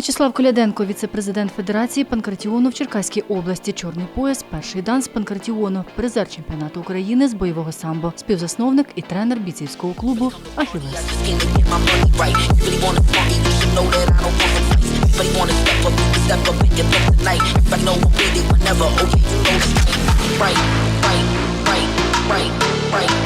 В'ячеслав Коляденко, віце-президент Федерації панкратіону в Черкаській області. Чорний пояс, перший дан з панкратіону, призер чемпіонату України з бойового самбо, співзасновник і тренер бійцівського клубу Ахілес. just came to get my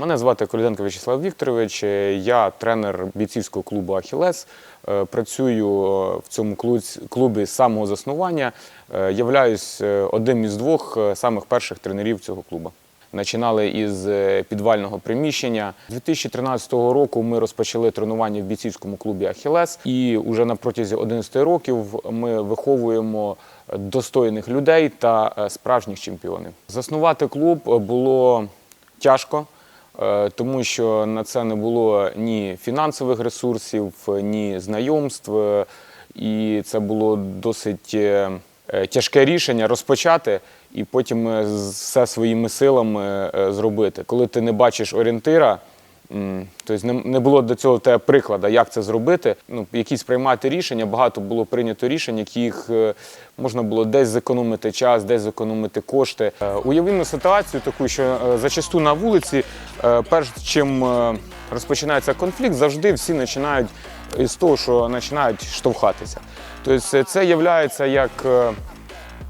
Мене звати Коляденко В'ячеслав Вікторович. Я тренер бійцівського клубу Ахілес. Е, Працюю е, в цьому клубі з самого заснування. Е, Являюсь е, одним із двох е, самих перших тренерів цього клубу. Починали із е, підвального приміщення. 2013 року ми розпочали тренування в бійцівському клубі Ахілес, і вже на протязі 11 років ми виховуємо достойних людей та е, справжніх чемпіонів. Заснувати клуб було тяжко. Е, тому що на це не було ні фінансових ресурсів, ні знайомств. І це було досить е, е, тяжке рішення розпочати і потім все своїми силами зробити. Коли ти не бачиш орієнтира, тобто не, було до цього тебе прикладу, як це зробити. Ну, якісь приймати рішення, багато було прийнято рішень, яких е, можна було десь зекономити час, десь зекономити кошти. Е, Уявімо ситуацію таку, що е, зачасту на вулиці, перш чим розпочинається конфлікт, завжди всі починають із того, що починають штовхатися. Тобто це є як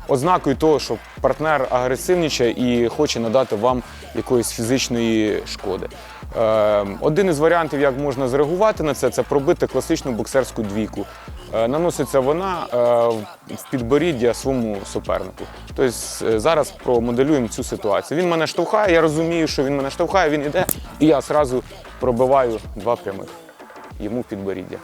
ознакою того, що партнер агресивнічає і хоче надати вам якоїсь фізичної шкоди. Е, Один із варіантів, як можна зреагувати на це, це пробити класичну боксерську двійку. Е, Наноситься вона е, в підборіддя своєму супернику. Тобто е, зараз промоделюємо цю ситуацію. Він мене штовхає, я розумію, що він мене штовхає, він іде, і я одразу пробиваю два прямих йому в підборіддя.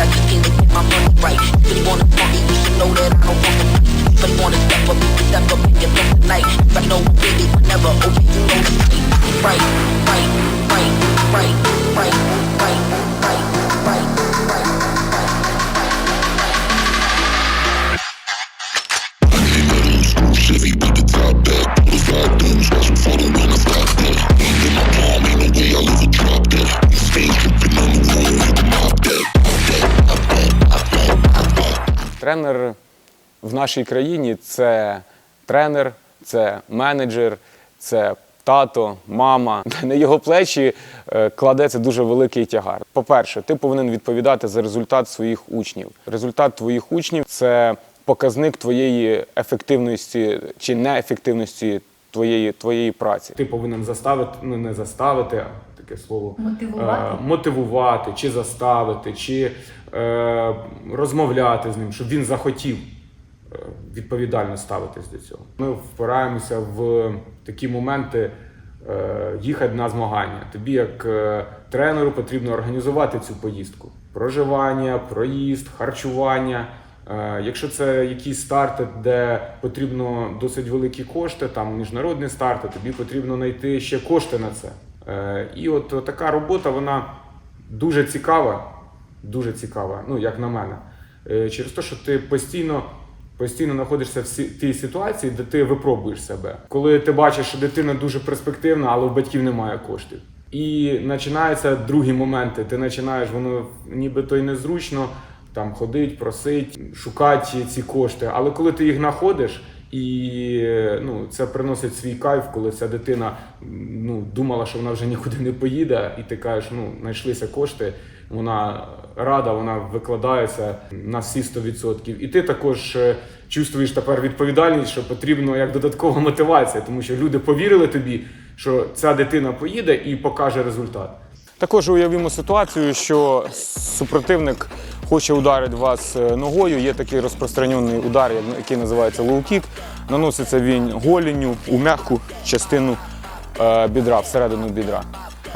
I to get my money right. You wanna party, you should know that I don't want to fight. You wanna step up, you can step up and get up tonight. If I know you know it's right. Right, right, right, right, right, right, right, right, right, right. Тренер в нашій країні це тренер, це менеджер, це тато, мама. На його плечі е, кладеться дуже великий тягар. По-перше, ти повинен відповідати за результат своїх учнів. Результат твоїх учнів це показник твоєї ефективності чи неефективності твоєї, твоєї праці. Ти повинен заставити, ну не заставити, таке слово Мотивувати? е, мотивувати, чи заставити, чи е, розмовляти з ним, щоб він захотів е, відповідально ставитись до цього. Ми впираємося в такі моменти е, їхати на змагання. Тобі, як е, тренеру, потрібно організувати цю поїздку: проживання, проїзд, харчування. Е, Якщо це якісь старти, де потрібно досить великі кошти, там міжнародні старти, тобі потрібно знайти ще кошти на це. Е, І от така робота, вона дуже цікава, дуже цікава, ну як на мене. Е, Через те, що ти постійно, постійно знаходишся в тій ситуації, де ти випробуєш себе. Коли ти бачиш, що дитина дуже перспективна, але у батьків немає коштів. І починаються другі моменти. Ти починаєш, воно нібито й незручно там ходить, просить, шукати ці кошти. Але коли ти їх знаходиш, і ну, це приносить свій кайф, коли ця дитина ну, думала, що вона вже нікуди не поїде, і ти кажеш, ну, знайшлися кошти, вона рада, вона викладається на всі 100%. І ти також е, чувствуєш тепер відповідальність, що потрібно як додаткова мотивація, тому що люди повірили тобі, що ця дитина поїде і покаже результат. Також уявімо ситуацію, що супротивник хоче ударити вас е, ногою. Є такий розпространений удар, який називається лоу-кік. Наноситься він голінню у м'яку частину е, бідра, всередину бідра.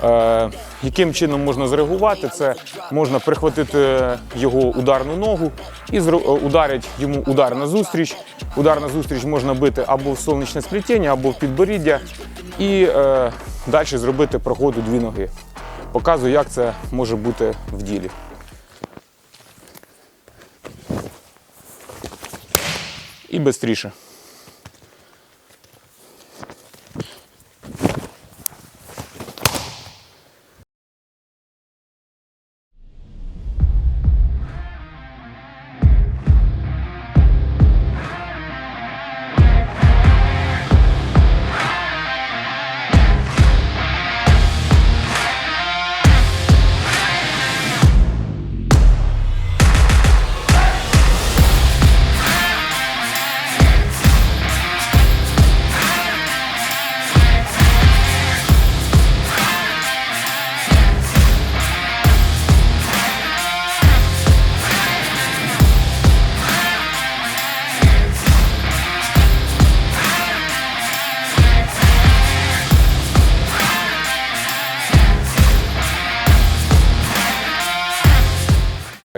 Е, яким чином можна зреагувати? Це можна прихватити його ударну ногу і ударити йому удар на зустріч. Удар на зустріч можна бити або в сонячне сплетіння, або в підборіддя, і е, далі зробити проходу дві ноги. Показую, як це може бути в ділі. І швидше.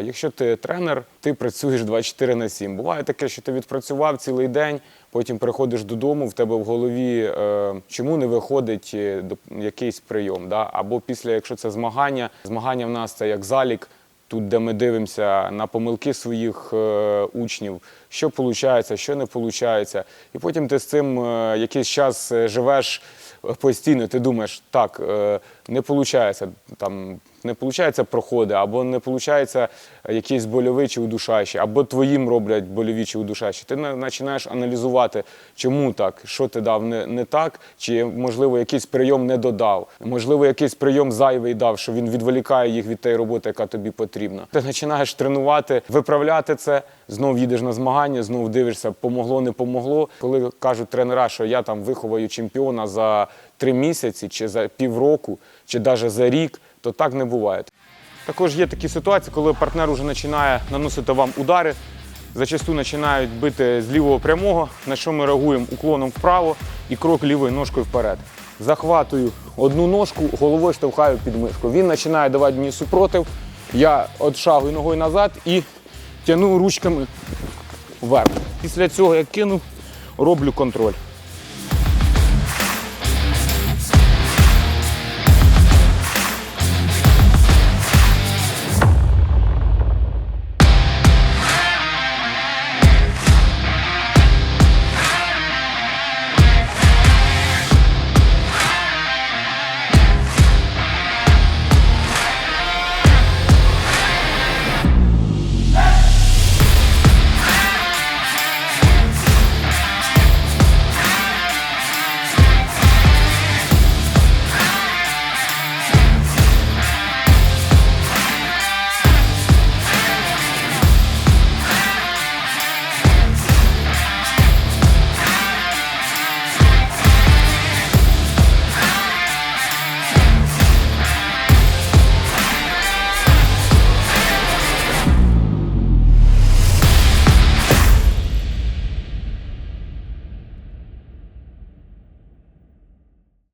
Якщо ти тренер, ти працюєш 24 на 7. Буває таке, що ти відпрацював цілий день, потім приходиш додому, в тебе в голові е, чому не виходить е, якийсь прийом. Да? Або після, якщо це змагання, змагання в нас це як залік, тут, де ми дивимося на помилки своїх е, учнів, що виходить, що не виходить. І потім ти з цим е, якийсь час е, живеш е, постійно, ти думаєш, так, е, не виходить, там, не виходить проходи, або не виходить якісь больові чи удушаючі, або твоїм роблять больові чи удушаючі. Ти на- починаєш аналізувати, чому так, що ти дав не, не так, чи можливо якийсь прийом не додав, можливо, якийсь прийом зайвий дав, що він відволікає їх від тієї роботи, яка тобі потрібна. Ти починаєш тренувати, виправляти це, знов їдеш на змагання, знов дивишся, помогло, не помогло. Коли кажуть тренера, що я там виховаю чемпіона за три місяці, чи за півроку, чи навіть за рік, то так не буває. Також є такі ситуації, коли партнер вже починає наносити вам удари, зачасту починають бити з лівого прямого, на що ми реагуємо уклоном вправо і крок лівою ножкою вперед. Захватую одну ножку, головою штовхаю під мишку. Він починає давати мені супротив, я отшагую ногою назад і тягну ручками вверх. Після цього я кину, роблю контроль.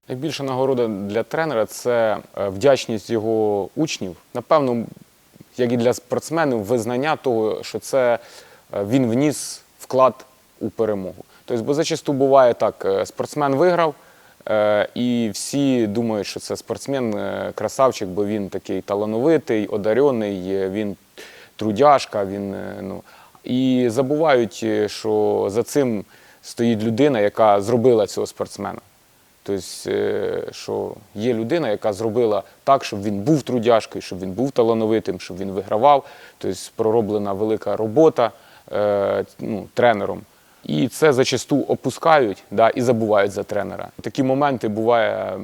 Найбільша нагорода для тренера це е, вдячність його учнів. Напевно, як і для спортсменів, визнання того, що це е, він вніс вклад у перемогу. Тобто, бо зачасту буває так: е, спортсмен виграв, і всі думають, що це спортсмен красавчик, бо він такий талановитий, одарений, він трудяшка, він ну. І забувають, що за цим стоїть людина, яка зробила цього спортсмена. Тобто, е, що є людина, яка зробила так, щоб він був трудяшкою, щоб він був талановитим, щоб він вигравав. Тобто пророблена велика робота е, ну, тренером. І це зачасту опускають да, і забувають за тренера. Такі моменти буває.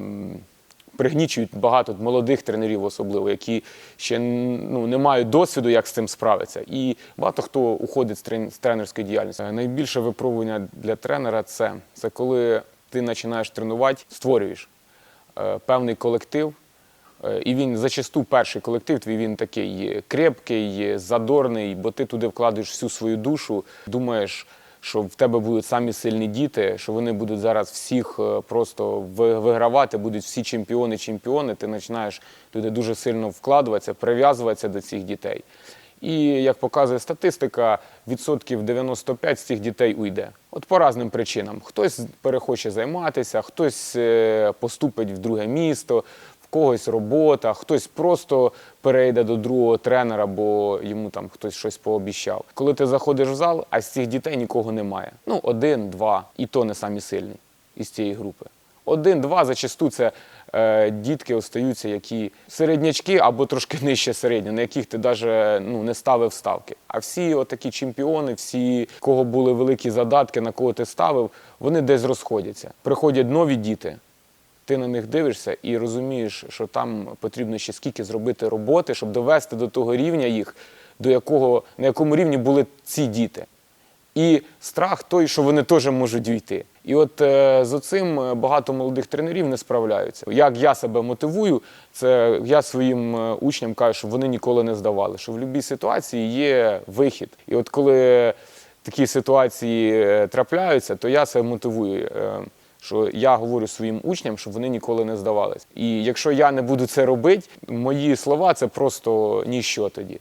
Пригнічують багато молодих тренерів, особливо, які ще ну, не мають досвіду, як з цим справитися. І багато хто уходить з трен- тренерської діяльності. Найбільше випробування для тренера це, це коли ти починаєш тренувати, створюєш е, певний колектив. Е, І він зачасту перший колектив твій він такий крепкий, задорний, бо ти туди вкладаєш всю свою душу, думаєш, що в тебе будуть самі сильні діти, що вони будуть зараз всіх е, просто вигравати, будуть всі чемпіони, чемпіони. Ти починаєш туди дуже сильно вкладуватися, прив'язуватися до цих дітей. І як показує статистика, відсотків 95 з цих дітей уйде. От по різним причинам. Хтось перехоче займатися, хтось е, поступить в друге місто, в когось робота, хтось просто перейде до другого тренера, бо йому там хтось щось пообіщав. Коли ти заходиш в зал, а з цих дітей нікого немає. Ну, один, два, і то не самі сильні із цієї групи. Один-два зачасту це дітки остаються, які середнячки або трошки нижче середньо, на яких ти навіть ну, не ставив ставки. А всі отакі чемпіони, всі, кого були великі задатки, на кого ти ставив, вони десь розходяться. Приходять нові діти, ти на них дивишся і розумієш, що там потрібно ще скільки зробити роботи, щоб довести до того рівня їх, до якого, на якому рівні були ці діти. І страх той, що вони теж можуть дійти. І от е, з цим е, багато молодих тренерів не справляються. Як я себе мотивую, це я своїм е, учням кажу, щоб вони ніколи не здавали, що в будь-якій ситуації є вихід. І от коли такі ситуації е, трапляються, то я себе мотивую. е, Що я говорю своїм учням, щоб вони ніколи не здавались. І якщо я не буду це робити, мої слова це просто ніщо тоді.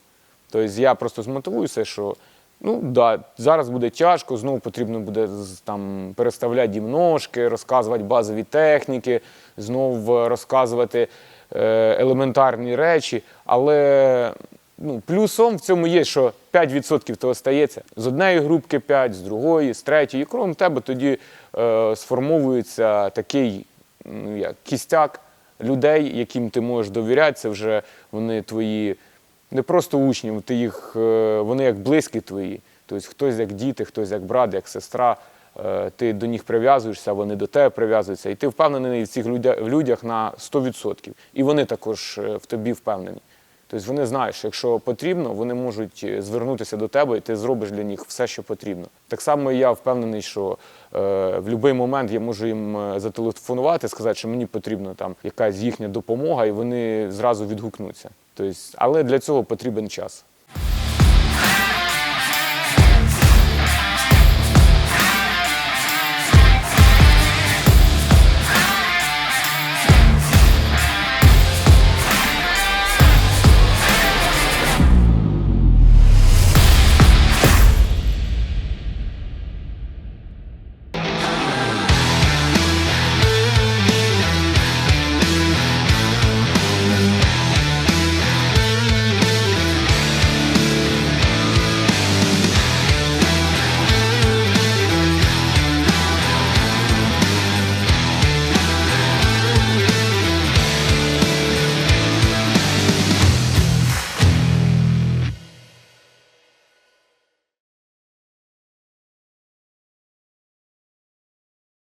Тобто я просто змотивуюся, що ну да, зараз буде тяжко, знову потрібно буде там переставляти їм ножки, розказувати базові техніки, знову розказувати е, елементарні речі. Але ну, плюсом в цьому є, що 5% то остається. З однієї групки 5, з другої, з третьої. І крім тебе тоді е, сформовується такий ну, як, кістяк людей, яким ти можеш довіряти. Це вже вони твої не просто учні, ти їх, е, вони як близькі твої. Тобто хтось як діти, хтось як брат, як сестра. Е, Ти до них прив'язуєшся, вони до тебе прив'язуються. І ти впевнений в цих людях, на 100%. І вони також е, в тобі впевнені. Тобто вони знають, що якщо потрібно, вони можуть звернутися до тебе, і ти зробиш для них все, що потрібно. Так само я впевнений, що е, в будь-який момент я можу їм зателефонувати, сказати, що мені потрібна там якась їхня допомога, і вони зразу відгукнуться. Тобто, але для цього потрібен час.